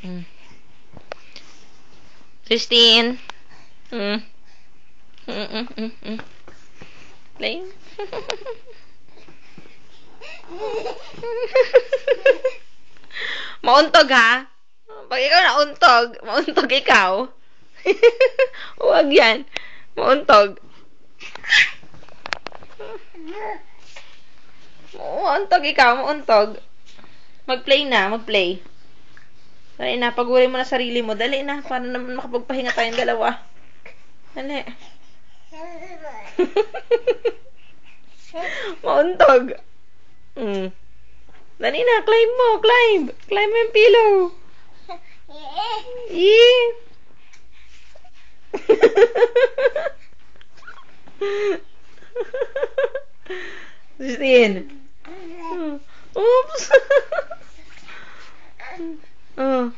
Mm. Christine. Mm. Mm, mm, mm, mm. Play. Mauntog ha? Pag ikaw nauntog, mauntog ikaw. Huwag yan. Mauntog. Mauntog ikaw, mauntog. Mag-play na, mag-play. Dali na, paguri mo na sarili mo. Dali na, para naman makapagpahinga tayong dalawa. Dali. Mauntog. Mm. Dali na, climb mo, climb. Climb yung pillow. Yee. Christine. Oops. Oh.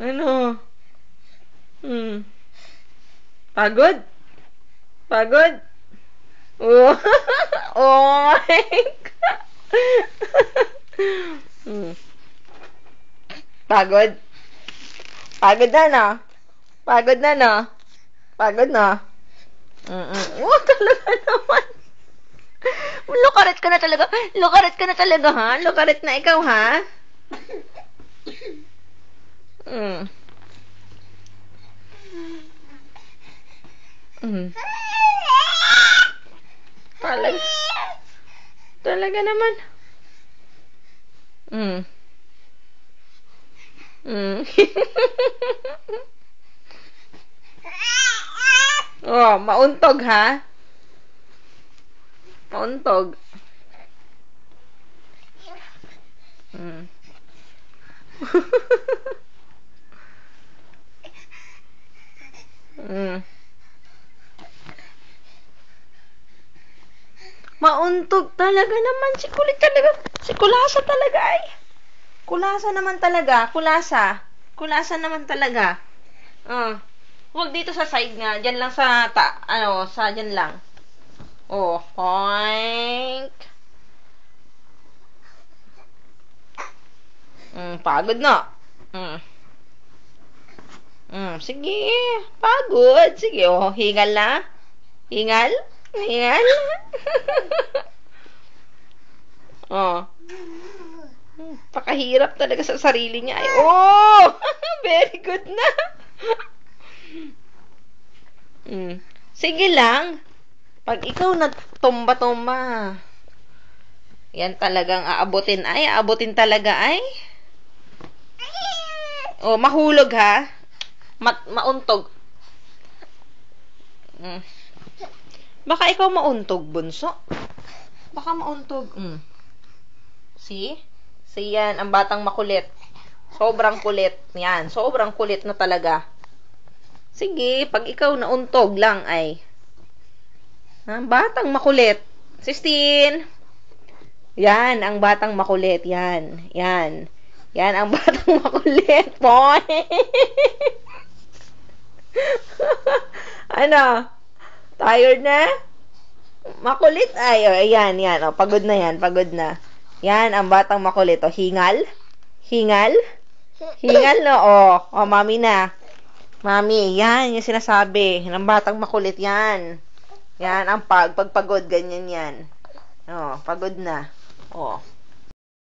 Ano? Hmm. Pagod? Pagod? Oh. oh my God. hmm. Pagod? Pagod na, no? Pagod na, no? Pagod na? Mm-mm. Oh, talaga naman. Lukaret ka na talaga. Lukaret ka na talaga, ha? Lukaret na ikaw, ha? Mm. Mm. Talaga. Talaga naman. Mm. Mm. oh, mauntog ha? Mauntog. Mm. Mauntog talaga naman. Si kulit talaga. Si kulasa talaga ay. Kulasa naman talaga. Kulasa. Kulasa naman talaga. Uh. Huwag dito sa side nga. Diyan lang sa, ta, ano, sa diyan lang. Oh, poink. Mm, pagod na. Mm. Mm, sige. Pagod. Sige, oh, hingal na. Hingal? Hingal? oh. Pakahirap talaga sa sarili niya. Ay, oh! Very good na. mm. Sige lang. Pag ikaw nagtumba-tumba, yan talagang aabutin ay, aabutin talaga ay. Oh, mahulog ha. Ma mauntog. Mm. Baka ikaw mauntog, bunso. Baka mauntog. Mm. See? See yan, ang batang makulit. Sobrang kulit. Yan, sobrang kulit na talaga. Sige, pag ikaw nauntog lang ay. Ang batang makulit. 16. Yan, ang batang makulit. Yan, yan. Yan, ang batang makulit. Boy! ano? Tired na? Makulit? Ay, oh, ayan, yan. Oh, pagod na yan, pagod na. Yan, ang batang makulit. O, oh, hingal? Hingal? Hingal, no? O, oh, oh, mami na. Mami, yan, yung sinasabi. Ng batang makulit, yan. Yan, ang pag, pagpagod, ganyan yan. Oh, pagod na. Oh.